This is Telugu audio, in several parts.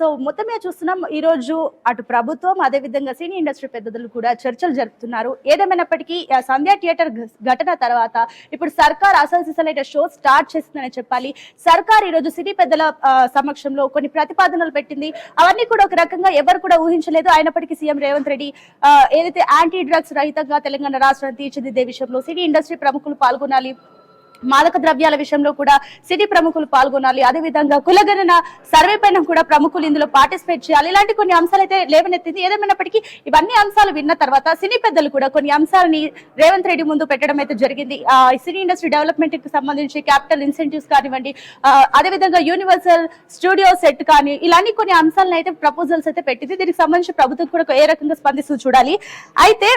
సో మొత్తం మీద చూస్తున్నాం ఈరోజు అటు ప్రభుత్వం అదేవిధంగా సినీ ఇండస్ట్రీ పెద్దలు కూడా చర్చలు జరుపుతున్నారు. ఏదేమైనప్పటికీ సంధ్యా థియేటర్ ఘటన తర్వాత ఇప్పుడు సర్కార్ అసలు షో స్టార్ట్ చేస్తుందని చెప్పాలి. సర్కార్ ఈరోజు సినీ పెద్దల సమక్షంలో కొన్ని ప్రతిపాదనలు పెట్టింది. అవన్నీ కూడా ఒక రకంగా ఎవరు కూడా ఊహించలేదు. అయినప్పటికీ సీఎం రేవంత్ రెడ్డి ఏదైతే యాంటీ డ్రగ్స్ రహితంగా తెలంగాణ రాష్ట్రాన్ని తీర్చిదిద్దే విషయంలో సినీ ఇండస్ట్రీ ప్రముఖులు పాల్గొనాలి మాదక ద్రవ్యాల విషయంలో కూడా సిటీ ప్రముఖులు పాల్గొనాలి. అదేవిధంగా కులగణన సర్వే పైన కూడా ప్రముఖులు ఇందులో పార్టిసిపేట్ చేయాలి. ఇలాంటి కొన్ని అంశాలు అయితే లేవనెత్తింది. ఏదేమైనప్పటికీ ఇవన్నీ అంశాలు విన్న తర్వాత సినీ పెద్దలు కూడా కొన్ని అంశాలని రేవంత్ రెడ్డి ముందు పెట్టడం అయితే జరిగింది. సినీ ఇండస్ట్రీ డెవలప్మెంట్కి సంబంధించి క్యాపిటల్ ఇన్సెంటివ్స్ కానివ్వండి అదేవిధంగా యూనివర్సల్ స్టూడియో సెట్ కానీ ఇలాంటి కొన్ని అంశాలను అయితే ప్రపోజల్స్ అయితే పెట్టింది. దీనికి సంబంధించి ప్రభుత్వం కూడా ఏ రకంగా స్పందిస్తూ చూడాలి. అయితే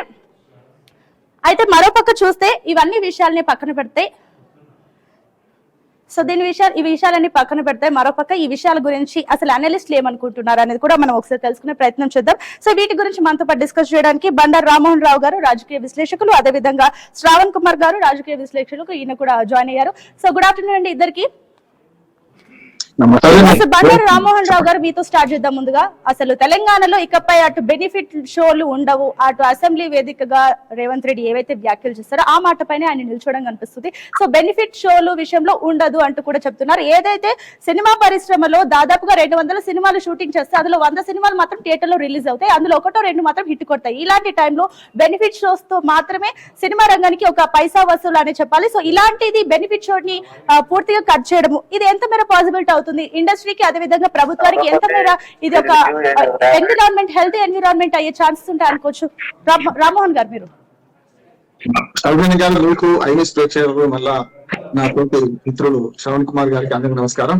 అయితే మరోపక్క చూస్తే ఇవన్నీ విషయాలని పక్కన పెడితే సో దీని విషయాలు ఈ విషయాలన్నీ పక్కన పెడితే మరోపక్క ఈ విషయాల గురించి అసలు అనలిస్టులు ఏమనుకుంటున్నారు అనేది కూడా మనం ఒకసారి తెలుసుకునే ప్రయత్నం చేద్దాం. సో వీటి గురించి మనతో పాటు డిస్కస్ చేయడానికి బండారు రామ్మోహన్ రావు గారు రాజకీయ విశ్లేషకులు అదేవిధంగా శ్రావణ్ కుమార్ గారు రాజకీయ విశ్లేషకులు ఈయన కూడా జాయిన్ అయ్యారు. సో గుడ్ ఆఫ్టర్నూన్ అండి ఇద్దరికి. బండారు రామ్మోహన్ రావు గారు మీతో స్టార్ట్ చేద్దాం ముందుగా. అసలు తెలంగాణలో ఇకపై అటు బెనిఫిట్ షోలు ఉండవు. అటు అసెంబ్లీ వేదికగా రేవంత్ రెడ్డి ఏవైతే వ్యాఖ్యలు చేస్తారో ఆ మాట పైన ఆయన నిల్చోవడం కనిపిస్తుంది. సో బెనిఫిట్ షోలు విషయంలో ఉండదు అంటూ కూడా చెప్తున్నారు. ఏదైతే సినిమా పరిశ్రమలో దాదాపుగా రెండు వందల సినిమాలు షూటింగ్ చేస్తే అందులో వంద సినిమాలు మాత్రం థియేటర్లో రిలీజ్ అవుతాయి. అందులో ఒకటో రెండు మాత్రం హిట్ కొడతాయి. ఇలాంటి టైంలో బెనిఫిట్ షోస్తో మాత్రమే సినిమా రంగానికి ఒక పైసా వసూలు అని చెప్పాలి. సో ఇలాంటిది బెనిఫిట్ షో ని పూర్తిగా కట్ చేయడము ఇది ఎంత మేర పాసిబిలిటీ అవుతుంది ఇండస్ట్రీకి అదే విధంగా ప్రభుత్వానికి ఎంత మేర ఇది ఒక ఎన్విరాన్మెంట్ హెల్తీ ఎన్విరాన్మెంట్ అయ్యే ఛాన్సెస్ ఉంటాయి అనుకోవచ్చు. రామ్- రామ్మోహన్ గారు మీరు? గారు మీకు ఐఎస్ ప్రేక్షకులు మళ్ళా నా తోటి మిత్రులు శ్రవణ్ కుమార్ గారికి అందరికి నమస్కారం.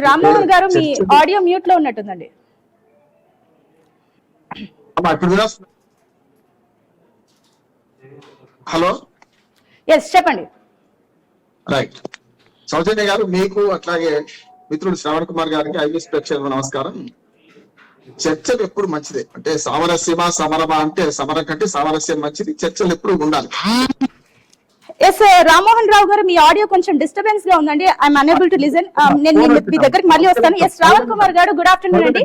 రామ్మోహన్ గారు మీ ఆడియో మ్యూట్లో ఉన్నట్టుందండి హలో? ఎస్ చెప్పండి. రైట్ సౌజన్య గారు మీకు అట్లాగే మిత్రుడు శ్రవణ్ కుమార్ గారికి ఐఎస్ ప్రేక్షకులు నమస్కారం. చర్చలు ఎప్పుడు మంచిదే. అంటే సామరస్యమా సమరమా అంటే సమరం కంటే సామరస్యం మంచిది చర్చలు ఎప్పుడు ఉండాలి. ఎస్ రామ్మోహన్ రావు గారు మీ ఆడియో కొంచెం డిస్టర్బెన్స్గా ఉందండి. ఐఎమ్ అనేబుల్ టు లిజన్ నేను మీ దగ్గరికి మళ్ళీ వస్తాను. ఎస్ శ్రావణ్ కుమార్ గారు గుడ్ ఆఫ్టర్నూన్ అండి.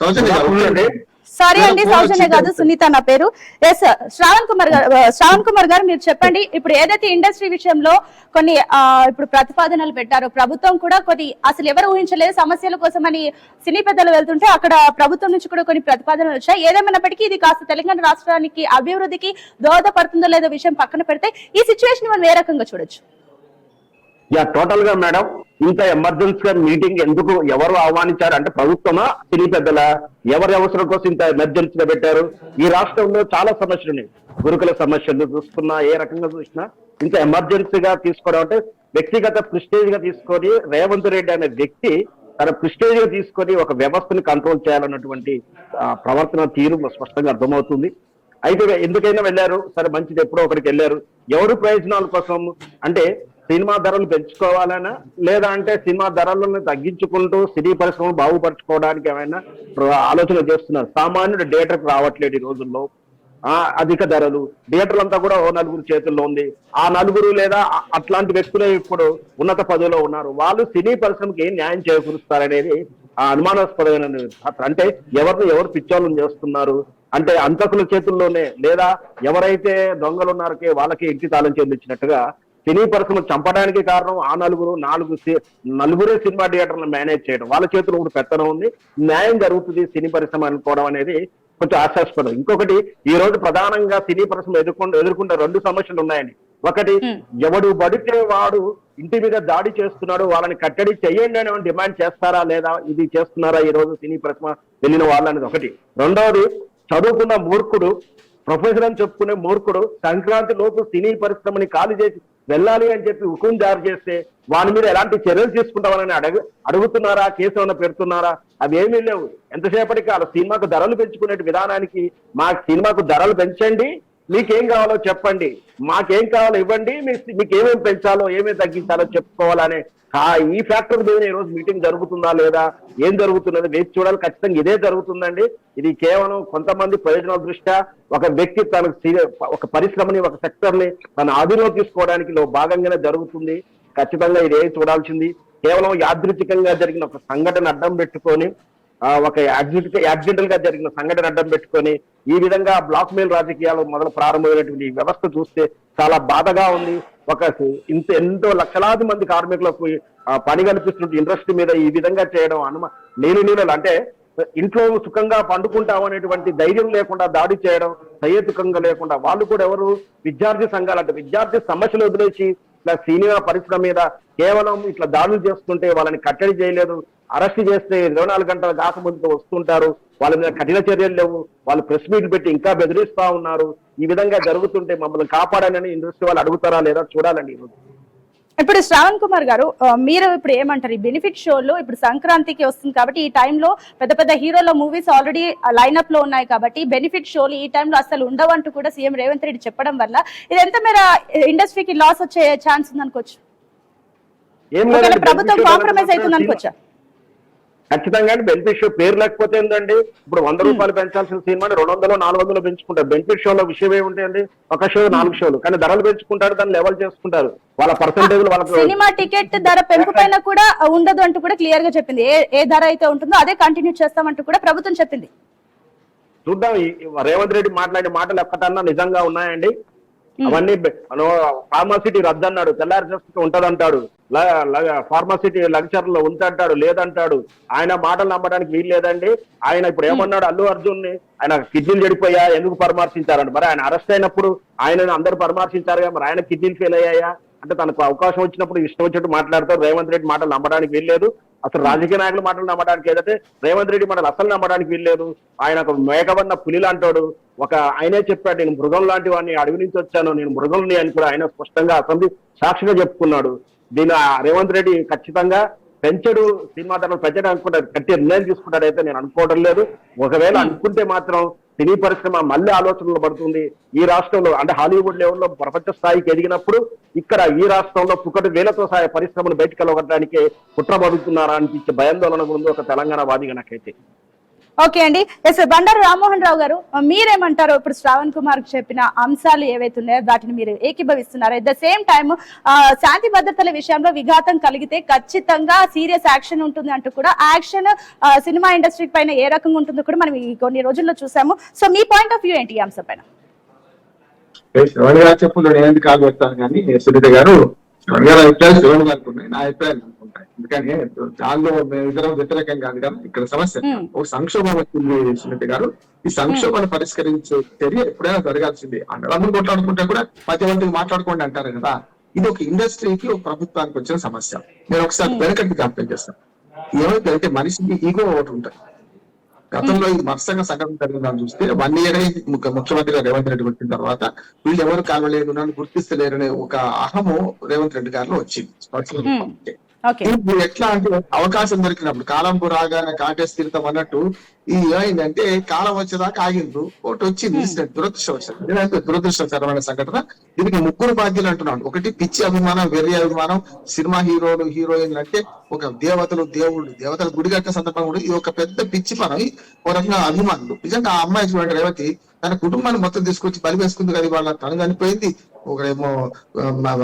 సౌజన్య గారు ఉండండి. సారీ అండి సౌజన్య కాదు సునీత నా పేరు. ఎస్ శ్రావణ్ కుమార్ గారు ఆ, శ్రావణ్ కుమార్ గారు మీరు చెప్పండి. ఇప్పుడు ఏదైతే ఇండస్ట్రీ విషయంలో కొన్ని ఆ, ఇప్పుడు ప్రతిపాదనలు పెట్టారో ప్రభుత్వం కూడా కొన్ని అసలు ఎవరు ఊహించలేదు సమస్యల కోసం అని సినీ పెద్దలు వెళ్తుంటే అక్కడ ప్రభుత్వం నుంచి కూడా కొన్ని ప్రతిపాదనలు వచ్చాయి. ఏదేమైనప్పటికీ ఇది కాస్త తెలంగాణ రాష్ట్రానికి అభివృద్ధికి దోహదపడుతుందో లేదో విషయం పక్కన పెడితే ఈ సిచ్యువేషన్ మనం ఏ రకంగా చూడొచ్చు? యా టోటల్గా మేడం ఇంత ఎమర్జెన్సీగా మీటింగ్ ఎందుకు ఎవరు ఆహ్వానించారు? అంటే ప్రభుత్వమా తిరిగి పెద్దల? ఎవరి అవసరం కోసం ఇంత ఎమర్జెన్సీ గా పెట్టారు? ఈ రాష్ట్రంలో చాలా సమస్యలు ఉన్నాయి. గురుకుల సమస్యలు చూసుకున్నా ఏ రకంగా చూసినా ఇంత ఎమర్జెన్సీగా తీసుకోవడం అంటే వ్యక్తిగత ప్రిస్టేజ్గా తీసుకొని రేవంత్ రెడ్డి అనే వ్యక్తి తన ప్రిస్టేజ్గా తీసుకొని ఒక వ్యవస్థని కంట్రోల్ చేయాలన్నటువంటి ప్రవర్తన తీరు స్పష్టంగా అర్థమవుతుంది. అయితే ఎందుకైనా వెళ్ళారు సరే మంచిది ఎప్పుడో ఒకరికి వెళ్ళారు. ఎవరు ప్రయోజనాల కోసం? అంటే సినిమా ధరలు పెంచుకోవాలనా లేదా అంటే సినిమా ధరలను తగ్గించుకుంటూ సినీ పరిశ్రమను బాగుపరచుకోవడానికి ఏమైనా ఆలోచన చేస్తున్నారు. సామాన్యుడు థియేటర్కి రావట్లేదు ఈ రోజుల్లో. ఆ అధిక ధరలు. థియేటర్లంతా కూడా ఓ నలుగురు చేతుల్లో ఉంది. ఆ నలుగురు లేదా అట్లాంటి వ్యక్తులే ఇప్పుడు ఉన్నత పదవిలో ఉన్నారు. వాళ్ళు సినీ పరిశ్రమకి ఏం న్యాయం చేకూరుస్తారనేది ఆ అనుమానాస్పదమైన అంటే ఎవరిని ఎవరు పిచ్చోళ్ళని చేస్తున్నారు? అంటే అంతకుల చేతుల్లోనే లేదా ఎవరైతే దొంగలు ఉన్నారో వాళ్ళకి ఇంటి తాళం చెల్లించినట్టుగా సినీ పరిశ్రమ చంపడానికి కారణం ఆ నలుగురు నాలుగు నలుగురే సినిమా థియేటర్లను మేనేజ్ చేయడం. వాళ్ళ చేతుల్లో ఇప్పుడు పెత్తనం ఉంది. న్యాయం జరుగుతుంది సినీ పరిశ్రమ అనుకోవడం అనేది కొంచెం ఆశాస్పదం. ఇంకొకటి ఈ రోజు ప్రధానంగా సినీ పరిశ్రమ ఎదుర్కొంటే ఎదుర్కొంటే రెండు సమస్యలు ఉన్నాయండి. ఒకటి ఎవడు బడితే వాడు ఇంటి మీద దాడి చేస్తున్నాడు వాళ్ళని కట్టడి చెయ్యండి అని డిమాండ్ చేస్తారా లేదా? ఇది చేస్తున్నారా ఈ రోజు సినీ పరిశ్రమ వెళ్ళిన వాళ్ళు అనేది ఒకటి. రెండవది చదువుకున్న మూర్ఖుడు ప్రొఫెసర్ అని చెప్పుకునే మూర్ఖుడు సంక్రాంతి లోపు సినీ పరిశ్రమని ఖాళీ చేసి వెళ్ళాలి అని చెప్పి హుకుం జారీ చేస్తే వాని మీద ఎలాంటి చర్యలు తీసుకుంటామని అడగ అడుగుతున్నారా? కేసు ఏమైనా పెడుతున్నారా? అవి ఏమీ లేవు. ఎంతసేపటికి వాళ్ళ సినిమాకు ధరలు పెంచుకునే విధానానికి మా సినిమాకు ధరలు పెంచండి మీకేం కావాలో చెప్పండి. మాకేం కావాలో ఇవ్వండి మీ- మీకు ఏమేమి పెంచాలో ఏమేమి తగ్గించాలో చెప్పుకోవాలనే ఆ ఈ ఫ్యాక్టర్ మీద ఈ రోజు మీటింగ్ జరుగుతుందా లేదా ఏం జరుగుతున్నది వేచి చూడాలి. ఖచ్చితంగా ఇదే జరుగుతుందండి. ఇది కేవలం కొంతమంది ప్రయోజనాల దృష్ట్యా ఒక వ్యక్తి తన ఒక పరిశ్రమని ఒక సెక్టర్ని తన ఆధీనంలో తీసుకోవడానికి భాగంగానే జరుగుతుంది. ఖచ్చితంగా ఇదే చూడాల్సింది. కేవలం యాదృచ్ఛికంగా జరిగిన ఒక సంఘటన అడ్డం పెట్టుకొని ఒక యాక్సిడెంట్ యాక్సిడెంటల్గా జరిగిన సంఘటన అడ్డం పెట్టుకొని ఈ విధంగా బ్లాక్ మెయిల్ రాజకీయాలు మొదలు ప్రారంభమైనటువంటి వ్యవస్థ చూస్తే చాలా బాధగా ఉంది. ఒక ఇంత ఎంతో లక్షలాది మంది కార్మికులకు పని కల్పిస్తున్న ఇండస్ట్రీ మీద ఈ విధంగా చేయడం అనుమ నీళ్ళు నీళ్ళు అంటే ఇంట్లో సుఖంగా పండుకుంటాం అనేటువంటి ధైర్యం లేకుండా దాడి చేయడం సహేతుకంగా లేకుండా వాళ్ళు కూడా ఎవరు విద్యార్థి సంఘాలు అంటే విద్యార్థి సమస్యలు వదిలేసి ఇట్లా సినిమా పరిశ్రమ మీద కేవలం ఇట్లా దాడులు చేస్తుంటే వాళ్ళని కట్టడి చేయలేదు అరెస్ట్ చేస్తే ఇరవై నాలుగు గంటల కాకముందు వస్తుంటారు వాళ్ళ మీద కఠిన చర్యలు లేవు వాళ్ళు ప్రెస్ మీట్ పెట్టి ఇంకా బెదిరిస్తా ఉన్నారు. ఈ విధంగా జరుగుతుంటే మమ్మల్ని కాపాడాలని ఇండస్ట్రీ వాళ్ళు అడుగుతారా లేదా చూడాలండి ఈరోజు ఇప్పుడు శ్రావణ్ కుమార్ గారు మీరు ఇప్పుడు ఏమంటారు? ఈ బెనిఫిట్ షోలు ఇప్పుడు సంక్రాంతికి వస్తుంది కాబట్టి ఈ టైంలో పెద్ద పెద్ద హీరోల మూవీస్ ఆల్రెడీ లైనప్లో ఉన్నాయి కాబట్టి బెనిఫిట్ షోలు ఈ టైంలో అసలు ఉండవంటూ కూడా సీఎం రేవంత్ రెడ్డి చెప్పడం వల్ల ఇది ఎంత మేర ఇండస్ట్రీకి లాస్ వచ్చే ఛాన్స్ ఉంది అనుకోవచ్చు ప్రభుత్వం కాంప్రమైజ్ అవుతుంది అనుకోవచ్చా ఖచ్చితంగా బెనిఫిట్ షో పేరు లేకపోతే ఏంటండి ఇప్పుడు వంద రూపాయలు పెంచాల్సిన సినిమాని రెండు వందలు నాలుగు వందలు పెంచుకుంటారు బెనిఫిట్ షోలో విషయం ఏముంటాయండి ఒక షో నాలుగు షోలు కానీ ధరలు పెంచుకుంటారు దాన్ని లెవెల్ చేసుకుంటారు. వాళ్ళ పర్సంటేజ్ వాళ్ళకి సినిమా టికెట్ ధర పెంపు పైన కూడా ఉండదు అంటూ కూడా క్లియర్గా చెప్పింది. ఏ ధర అయితే ఉంటుందో అదే కంటిన్యూ చేస్తామంటూ కూడా ప్రభుత్వం చెప్పింది. చూద్దాం. రేవంత్ రెడ్డి మాట్లాడే మాటలు ఎక్కడన్నా నిజంగా ఉన్నాయండి? అవన్నీ ఫార్మాసిటీ రద్దు అన్నాడు తెల్లారి చేస్తే ఉంటదంటాడు. ఫార్మాసిటీ లెక్చర్లో ఉందంటాడు లేదంటాడు. ఆయన మాటలు నమ్మడానికి వీలు లేదండి. ఆయన ఇప్పుడు ఏమన్నాడు? అల్లు అర్జున్ని ఆయన కిడ్నీలు చెడిపోయా? ఎందుకు పరామర్శించారండి మరి ఆయన అరెస్ట్ అయినప్పుడు ఆయన అందరూ పరామర్శించారుగా? మరి ఆయన కిడ్నీలు ఫెయిల్ అయ్యాయా? అంటే తనకు అవకాశం వచ్చినప్పుడు ఇష్టం వచ్చినట్టు మాట్లాడతారు. రేవంత్ రెడ్డి మాటలు నమ్మడానికి వీల్లేదు అసలు రాజకీయ నాయకుల మాటలు నమ్మడానికి ఏదంటే రేవంత్ రెడ్డి మాటలు అసలు నమ్మడానికి వీల్లేదు. ఆయన ఒక మేకబడిన పులి లాంటాడు. ఒక ఆయనే చెప్పాడు నేను మృగం లాంటి వాడిని అడవి నుంచి వచ్చాను నేను మృగంని అని కూడా ఆయన స్పష్టంగా అసెంబ్లీ సాక్షిగా చెప్పుకున్నాడు. దీని రేవంత్ రెడ్డి ఖచ్చితంగా పెంచడు సినిమా ధరలు పెంచడం అనుకుంటారు కట్టి నిర్ణయం తీసుకుంటాడు అయితే నేను అనుకోవడం లేదు. ఒకవేళ అనుకుంటే మాత్రం సినీ పరిశ్రమ మళ్ళీ ఆలోచనలు పడుతుంది. ఈ రాష్ట్రంలో అంటే హాలీవుడ్ లెవెల్లో ప్రపంచ స్థాయికి ఎదిగినప్పుడు ఇక్కడ ఈ రాష్ట్రంలో పుకటి వేలతో సహాయ పరిశ్రమలు బయటకు వెళ్ళగొట్టడానికి కుట్ర పడుతున్నారా అనిపించే భయాందోళన ఉంది ఒక తెలంగాణ వాదిగా నాకైతే ఓకే అండి. ఎస్ బండారు రామ్మోహన్ రావు గారు మీరేమంటారు ఇప్పుడు శ్రావణ్ కుమార్ చెప్పిన అంశాలు ఏవైతే ఉన్నాయో వాటిని మీరు ఏకీభవిస్తున్నారు అట్ ద సేమ్ టైమ్ శాంతి భద్రతల విషయంలో విఘాతం కలిగితే ఖచ్చితంగా సీరియస్ యాక్షన్ ఉంటుంది అంటూ కూడా యాక్షన్ సినిమా ఇండస్ట్రీ పైన ఏ రకంగా ఉంటుందో కూడా మనం ఈ కొన్ని రోజుల్లో చూసాము. సో మీ పాయింట్ ఆఫ్ వ్యూ ఏంటి ఈ అంశం పైన? శ్రవణ్ గారు చెప్పులు నేను ఎందుకు కానీ సునీత గారు శ్రవణ్ గారు అభిప్రాయాలు శ్రవణ్ గారు నా అభిప్రాయాలు ఎందుకని దానిలో ఇద్దరం వ్యతిరేకం కాదు కదా ఇక్కడ సమస్య. ఒక సంక్షోభం వచ్చింది సునీత గారు. ఈ సంక్షోభాన్ని పరిష్కరించే చర్య ఎప్పుడైనా జరగాల్సింది. అందరూ కొట్లాడుకుంటే కూడా మధ్యవర్తికి మాట్లాడుకోండి అంటారు కదా. ఇది ఒక ఇండస్ట్రీకి ఒక ప్రభుత్వానికి వచ్చిన సమస్య. నేను ఒకసారి వెనకటి జ్ఞాపకం చేస్తాను. ఏమైతే అంటే మనిషికి ఈగో ఒకటి ఉంటుంది. గతంలో ఈ వరుసంగా సంఘటన జరిగిందని చూస్తే వన్ ఇయర్ ముఖ్యమంత్రిగా రేవంత్ రెడ్డి వచ్చిన తర్వాత వీళ్ళు ఎవరు కాలలేదు నన్ను గుర్తిస్తలేరనే ఒక అహము రేవంత్ రెడ్డి గారిలో వచ్చింది. ఇప్పుడు ఎట్లా అంటే అవకాశం దొరికినప్పుడు కాలంపు రాగానే కాంటెస్ట్ తీరుతాం అన్నట్టు ఈ ఏమైందంటే కాలం వచ్చేదాకా ఆగిండ్రు. ఒకటి వచ్చింది ఇదంతా దురదృష్టకరమైన సంఘటన. దీనికి ముగ్గురు బాధ్యులు అంటున్నాడు. ఒకటి పిచ్చి అభిమానం వెర్రి అభిమానం. సినిమా హీరోలు హీరోయిన్లు అంటే ఒక దేవతలు దేవుళ్ళు దేవతలు గుడి కట్టిన సందర్భం కూడా ఇది ఒక పెద్ద పిచ్చి పనం ఒక రకంగా అభిమానులు. నిజంగా ఆ అమ్మాయి చూడండి రేవతి తన కుటుంబాన్ని మొత్తం తీసుకొచ్చి బలి వేసుకుంది కదా వాళ్ళ తను చనిపోయింది. మన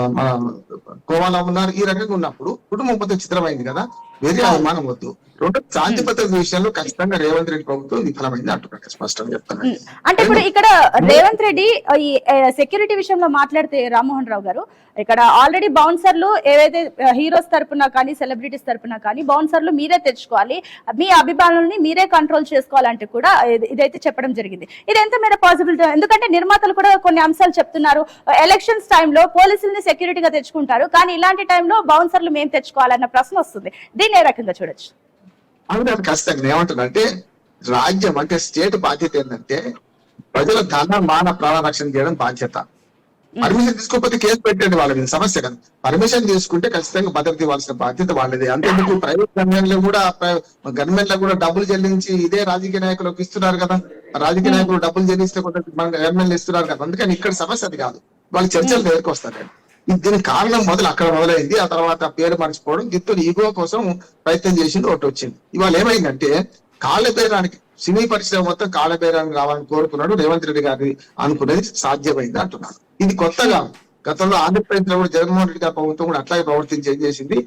కోవాలో ఉన్నారు. ఈ రకంగా ఉన్నప్పుడు కుటుంబం మొత్తం చిత్రమైంది కదా. వేరే అనుమానం వద్దు. రెండు శాంతి భద్రత విషయంలో ఖచ్చితంగా రేవంత్ రెడ్డి ప్రభుత్వం విఫలమైంది అంటున్నాను స్పష్టంగా చెప్తాను అంటే ఇప్పుడు ఇక్కడ రేవంత్ రెడ్డి ఈ సెక్యూరిటీ విషయంలో మాట్లాడితే రామ్మోహన్ రావు గారు ఇక్కడ ఆల్రెడీ బౌన్సర్లు ఏవైతే హీరోస్ తరపున కానీ సెలబ్రిటీస్ తరపున కానీ బౌన్సర్లు మీరే తెచ్చుకోవాలి. మీ అభిమానుల్ని మీరే కంట్రోల్ చేసుకోవాలంటే కూడా ఇది- ఇదైతే చెప్పడం జరిగింది. ఇది ఎంత మేర పాసిబుల్ ఎందుకంటే నిర్మాతలు కూడా కొన్ని అంశాలు చెప్తున్నారు. ఎలక్షన్స్ టైంలో పోలీసుల్ని సెక్యూరిటీగా తెచ్చుకుంటారు. కానీ ఇలాంటి టైంలో బౌన్సర్లు మేము తెచ్చుకోవాలన్న ప్రశ్న వస్తుంది. దీన్ని ఏ రకంగా చూడొచ్చు? అవును ఖచ్చితంగా. ఏమంటున్నా అంటే రాజ్యం అంటే స్టేట్ బాధ్యత ఏంటంటే ప్రజల ధన మాన ప్రాణ రక్షణ చేయడం బాధ్యత. పర్మిషన్ తీసుకోకపోతే కేసు పెట్టండి వాళ్ళ మీద సమస్య కదా. పర్మిషన్ తీసుకుంటే ఖచ్చితంగా భద్రత ఇవ్వాల్సిన బాధ్యత వాళ్ళది. అంతేందుకు ప్రైవేట్ గవర్నమెంట్లో కూడా గవర్నమెంట్లో కూడా డబ్బులు చెల్లించి ఇదే రాజకీయ నాయకులకు ఇస్తున్నారు కదా. రాజకీయ నాయకులు డబ్బులు చెల్లిస్తే కొంత మన గవర్నమెంట్ ఇస్తున్నారు కదా. అందుకని ఇక్కడ సమస్య అది కాదు. వాళ్ళు చర్చలు దగ్గరికి వస్తారు దీనికి కారణం మొదలు అక్కడ మొదలైంది. ఆ తర్వాత పేరు మర్చిపోవడం దీంతో ఈగో కోసం ప్రయత్నం చేసింది ఒకటి వచ్చింది. ఇవాళ ఏమైందంటే కాళ్ళ బేరానికి సినీ పరిశ్రమ మొత్తం కాళ్ళ బేరానికి రావాలని కోరుకున్నాడు రేవంత్ రెడ్డి గారి అనుకునేది సాధ్యమైంది అంటున్నాడు. ఇది కొత్తగా గతంలో ఆంధ్రప్రదేశ్లో కూడా జగన్మోహన్ రెడ్డి గారి ప్రభుత్వం కూడా అట్లాగే ప్రవర్తించి ఏం చేసింది.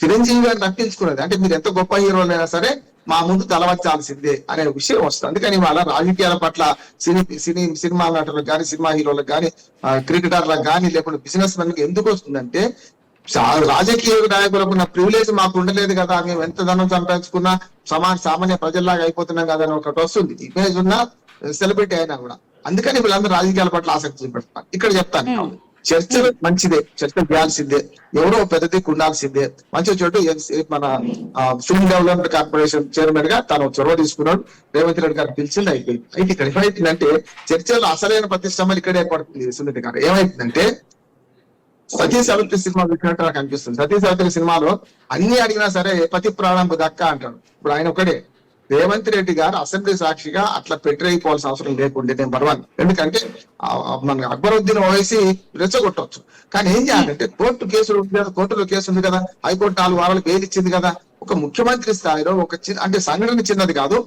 చిరంజీవి గారిని తప్పించుకున్నది అంటే మీరు ఎంత గొప్ప హీరోలైనా సరే మా ముందు తలవంచాల్సిందే అనే విషయం వస్తుంది. అందుకని వాళ్ళ రాజకీయాల పట్ల సినీ సినీ సినిమా నటులకు కానీ సినిమా హీరోలకు కానీ క్రికెటర్లకు కానీ లేకుంటే బిజినెస్ మెన్కి ఎందుకు వస్తుందంటే రాజకీయ నాయకులకు ఉన్న ప్రివిలేజ్ మాకు ఉండలేదు కదా మేము ఎంత ధనం సంపాదించుకున్నా సమాజ సామాన్య ప్రజల్లాగా అయిపోతున్నాం కదా అని ఒకటి వస్తుంది. ఇమేజ్ ఉన్న సెలబ్రిటీ అయినా కూడా. అందుకని వీళ్ళందరూ రాజకీయాల పట్ల ఆసక్తి చూపెడతారు. ఇక్కడ చెప్తాను. చర్చ చర్చలు మంచిదే చర్చ చేయాల్సిందే ఎవరో పెద్ద దిక్కు ఉండాల్సిందే. మంచి చోటు మన ఫిల్మ్ డెవలప్మెంట్ కార్పొరేషన్ చైర్మన్గా తను చొరవ తీసుకున్నాడు రేవంత్ రెడ్డి గారు పిలిచింది అయిపోయింది. అయితే ఇక్కడ ఏమైతుందంటే చర్చలో అసలైన ప్రతిష్టమలు ఇక్కడే ఏర్పడుతుంది సునీత గారు. ఏమైతుందంటే సతీ సావిత్రి సినిమా చూసినట్టు నాకు అనిపిస్తుంది సతీ సావిత్రి సినిమాలో అన్ని అడిగినా సరే పతి ప్రాణంకు దక్క అంటాడు. ఇప్పుడు ఆయన ఒకడే. రేవంత్ రెడ్డి గారు అసెంబ్లీ సాక్షిగా అట్లా పెట్టిపోవాల్సిన అవసరం లేకుండా నేను వన్ ఎందుకంటే మన అక్బరుద్దీన్ ఓవైసీ రెచ్చగొట్టవచ్చు కానీ ఏం చేయాలంటే కోర్టు కేసులు ఉంది కదా కోర్టులో కేసు ఉంది కదా హైకోర్టు నాలుగు వారాలు బెయిల్ ఇచ్చింది కదా ఒక ముఖ్యమంత్రి స్థాయిలో ఒక చిన్న అంటే సంఘటన చిన్నది కాదు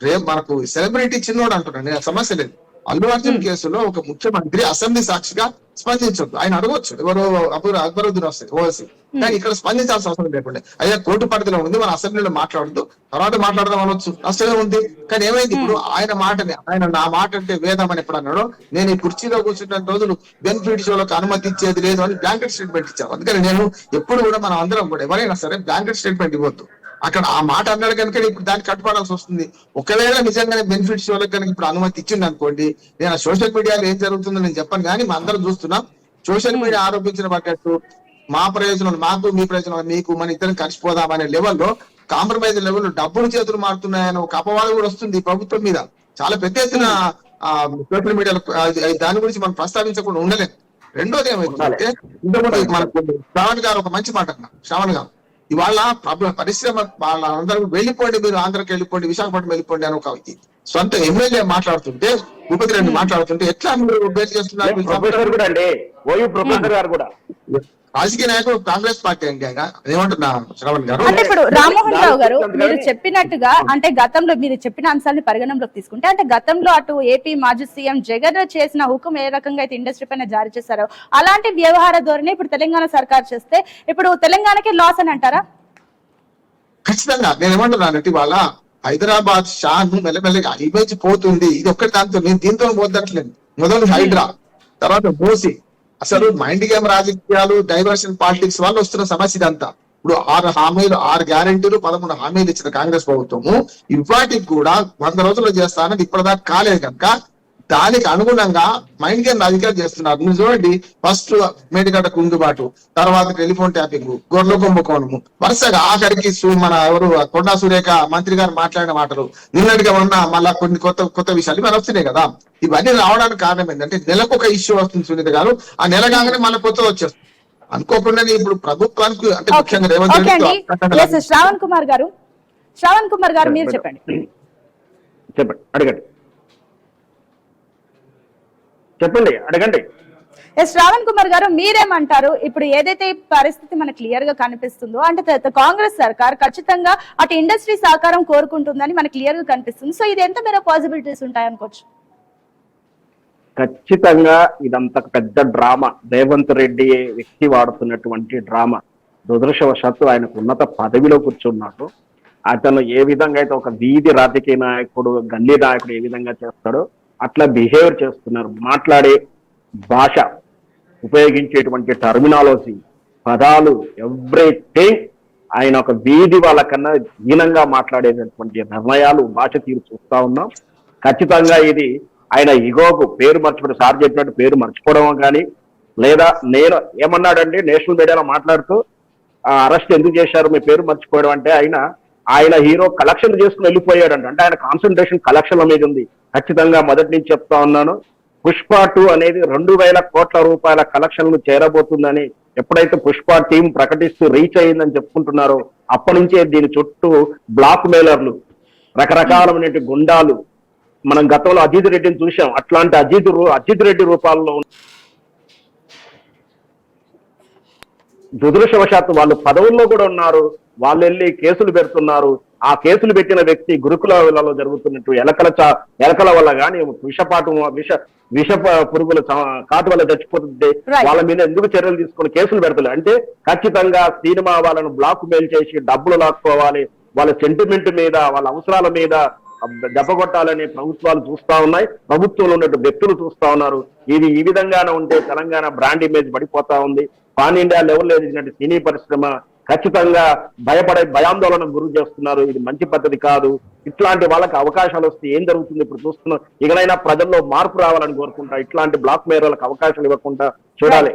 రేపు మనకు సెలబ్రిటీ చిన్నోడు అంటున్నాను నేను సమస్య లేదు. అల్లు అర్జున్ కేసులో ఒక ముఖ్యమంత్రి అసెంబ్లీ సాక్షిగా స్పందించొద్దు. ఆయన అడగొచ్చు. ఎవరో అక్బర్ అక్బరుద్దీన్ వస్తాయి ఓవైసీ కానీ ఇక్కడ స్పందించాల్సిన అవసరం లేకుండా. అయ్యా కోర్టు పరిధిలో ఉంది మన అసెంబ్లీలో మాట్లాడద్దు. తర్వాత మాట్లాడదాం అనొచ్చు. నష్టమే ఉంది. కానీ ఏమైంది? ఇప్పుడు ఆయన మాటని ఆయన నా మాట అంటే వేదం అని ఎప్పుడు అన్నాడో నేను ఈ కుర్చీలో కూర్చున్న రోజులు బెనిఫిట్ షోలకు అనుమతి ఇచ్చేది లేదు అని బ్లాంకెట్ స్టేట్మెంట్ ఇచ్చాను అందుకని నేను ఎప్పుడు కూడా మనం అందరం కూడా ఎవరైనా సరే బ్లాంకెట్ స్టేట్మెంట్ ఇవ్వద్దు. అక్కడ ఆ మాట అన్నాడు కనుక ఇప్పుడు దానికి కట్టుబడాల్సి వస్తుంది. ఒకవేళ నిజంగానే బెనిఫిట్స్ వాళ్ళకి కనుక ఇప్పుడు అనుమతి ఇచ్చింది అనుకోండి నేను ఆ సోషల్ మీడియాలో ఏం జరుగుతుందో నేను చెప్పను కానీ మా అందరం చూస్తున్నాం సోషల్ మీడియా ఆరోపించిన పడ్డట్టు మా ప్రయోజనం మాకు మీ ప్రయోజనం మీకు మన ఇద్దరం కలిసిపోదాం అనే లెవెల్లో కాంప్రమైజ్ లెవెల్లో డబ్బులు చేతులు మారుతున్నాయని ఒక అపవాదం కూడా వస్తుంది ప్రభుత్వం మీద. చాలా పెద్ద ఎత్తున సోషల్ మీడియాలో దాని గురించి మనం ప్రస్తావించకుండా ఉండలేం. రెండోది ఏమైందంటే ఇంతకుముందు మనకు శ్రావణ్ గారు ఒక మంచి మాట శ్రావణ్ గారు. ఇవాళ ప్రాబ్లం పరిశ్రమ వాళ్ళందరూ వెళ్ళిపోండి మీరు ఆంధ్రకి వెళ్ళిపోండి విశాఖపట్నం వెళ్ళిపోండి అని ఒక సొంత ఎమ్మెల్యే మాట్లాడుతుంటే భూపతి రెడ్డి మాట్లాడుతుంటే ఎట్లా మీరు చేస్తున్నారు? ఓయూ ప్రొఫెసర్ గారు కూడా. రాజకీయ నాయకుడు కాంగ్రెస్ పార్టీ ఏమంటున్నా శ్రవణ్ గారు? అంటే ఇప్పుడు రామ్మోహన్ రావు గారు మీరు చెప్పినట్టుగా అంటే గతంలో మీరు చెప్పిన అంశాన్ని పరిగణనలోకి తీసుకుంటే అంటే గతంలో అటు ఏపీ మాజీ సీఎం జగన్ చేసిన హుకుం ఏ రకంగా అయితే ఇండస్ట్రీ పైన జారీ చేశారో అలాంటి వ్యవహార ధోరణి ఇప్పుడు తెలంగాణ సర్కార్ చేస్తే ఇప్పుడు తెలంగాణకి లాస్ అని అంటారా? ఖచ్చితంగా. నేను ఏమంటున్నానంటే ఇవాళ హైదరాబాద్ షాన్ మెల్లమెల్లగా ఇమేజ్ పోతుంది. ఇది ఒక్కటి దాంతో నేను దీంతో పోద్దట్లేదు మొదలు హైడ్రా తర్వాత మూసి అసలు మైండ్ గేమ్ రాజకీయాలు డైవర్షన్ పాలిటిక్స్ వల్ల వస్తున్న సమస్య ఇదంతా. ఇప్పుడు ఆరు హామీలు ఆరు గ్యారంటీలు పదకొండు హామీలు ఇచ్చిన కాంగ్రెస్ ప్రభుత్వము ఇవాటికి కూడా వంద రోజుల్లో చేస్తానని ఇప్పటిదాకా కాలేదు కనుక దానికి అనుగుణంగా మైండ్ గేమ్ రాజకీయాలు చేస్తున్నారు. మీరు చూడండి ఫస్ట్ మేడిగడ్డ కుందుబాటు తర్వాత టెలిఫోన్ ట్యాపింగ్ గొర్రెల కుంభకోణము వరుసగా ఆఖరికి మన ఎవరు కొండా సురేఖ మంత్రి గారు మాట్లాడిన మాటలు నిన్నటిగా ఉన్న మళ్ళా కొన్ని కొత్త కొత్త విషయాలు ఇవన్నీ వస్తున్నాయి కదా. ఇవన్నీ రావడానికి కారణం ఏంటంటే నెలకు ఒక ఇష్యూ వస్తుంది సునీత గారు. ఆ నెల కాగానే మళ్ళీ కొత్త వచ్చేస్తుంది. అనుకోకుండా ఇప్పుడు ప్రభుత్వానికి అంటే ముఖ్యంగా రేవంత్ శ్రావణ్ కుమార్ గారు శ్రావణ్ కుమార్ గారు. మీరు చెప్పండి. చెప్పండి అడగండి. చెప్పండి అడగండి. ఎస్ శ్రావణ్ కుమార్ గారు మీరేమంటారు? ఇప్పుడు ఏదైతే పరిస్థితి మనకు క్లియర్గా కనిపిస్తుందో అంటే కాంగ్రెస్ సర్కార్ ఖచ్చితంగా అటు ఇండస్ట్రీ సహకారం కోరుకుంటుందని మనకు క్లియర్గా కనిపిస్తుంది. సో ఇది ఎంత మేర పాసిబిలిటీస్ ఉంటాయి అనుకోవచ్చు? ఖచ్చితంగా ఇదంతా పెద్ద డ్రామా. రేవంత్ రెడ్డి వ్యక్తి వాడుతున్నటువంటి డ్రామా. దురదృష్టవశాత్తు ఆయనకు ఉన్నత పదవిలో కూర్చున్నాడు. అతను ఏ విధంగా అయితే ఒక వీధి రాజకీయ నాయకుడు గల్లీ నాయకుడు ఏ విధంగా చేస్తాడో అట్లా బిహేవియర్ చేస్తున్నారు. మాట్లాడే భాష ఉపయోగించేటువంటి టర్మినాలజీ పదాలు ఎవ్రీథింగ్ ఆయన ఒక వీధి వాళ్ళకన్నా హీనంగా మాట్లాడేటటువంటి నిర్ణయాలు భాష తీరు చూస్తా ఉన్నాం. ఖచ్చితంగా ఇది ఆయన ఇగోకు పేరు మర్చిపోవడం సార్ చెప్పినట్టు పేరు మర్చిపోవడం కానీ లేదా నేను ఏమన్నాడండి నేషనల్ మీడియాలో మాట్లాడుతూ అరెస్ట్ ఎందుకు చేశారు? మీ పేరు మర్చిపోవడం అంటే ఆయన ఆయన హీరో కలెక్షన్ చేసుకుని వెళ్ళిపోయాడంట. అంటే ఆయన కాన్సన్ట్రేషన్ కలెక్షన్ల మీద ఉంది. ఖచ్చితంగా మొదటి నుంచి చెప్తా ఉన్నాను. పుష్ప టూ అనేది రెండు వేల కోట్ల రూపాయల కలెక్షన్లు చేరబోతుందని ఎప్పుడైతే పుష్ప టీం ప్రకటిస్తూ రీచ్ అయ్యిందని చెప్పుకుంటున్నారో అప్పటి నుంచే దీని చుట్టూ బ్లాక్ మెయిలర్లు రకరకాలమైనటువంటి గుండాలు. మనం గతంలో అజిత్ రెడ్డిని చూసాం అట్లాంటి అజిత్ రూ- అజిత్ రెడ్డి రూపాల్లో ఉన్న- దురదృష్టవశాత్తు వాళ్ళు పదవుల్లో కూడా ఉన్నారు. వాళ్ళు వెళ్ళి కేసులు పెడుతున్నారు. ఆ కేసులు పెట్టిన వ్యక్తి గురుకులలో జరుగుతున్నట్టు ఎలకల చా ఎలకల వల్ల కానీ విషపాటు విష విష పురుగుల కాటు వల్ల చచ్చిపోతుంటే. వాళ్ళ మీద ఎందుకు చర్యలు తీసుకుని కేసులు పెడతలే? అంటే ఖచ్చితంగా సినిమా వాళ్ళను బ్లాక్ మెయిల్ చేసి డబ్బులు లాక్కోవాలి. వాళ్ళ సెంటిమెంట్ మీద వాళ్ళ అవసరాల మీద దెబ్బ కొట్టాలని ప్రభుత్వాలు చూస్తా ఉన్నాయి. ప్రభుత్వంలో ఉన్నట్టు వ్యక్తులు చూస్తా ఉన్నారు. ఇది ఈ విధంగానే ఉంటే తెలంగాణ బ్రాండ్ ఇమేజ్ పడిపోతా ఉంది. పాన్ ఇండియా లెవెల్ ఎదిగినట్టు సినీ పరిశ్రమ ఖచ్చితంగా భయపడే భయాందోళనకు గురి చేస్తున్నారు. ఇది మంచి పద్ధతి కాదు. ఇట్లాంటి వాళ్ళకి అవకాశాలు వస్తే ఏం జరుగుతుంది ఇప్పుడు చూస్తున్నాం. ఇకనైనా ప్రజల్లో మార్పు రావాలని కోరుకుంటా. ఇట్లాంటి బ్లాక్ మేయర్లకు అవకాశాలు ఇవ్వకుండా చూడాలి.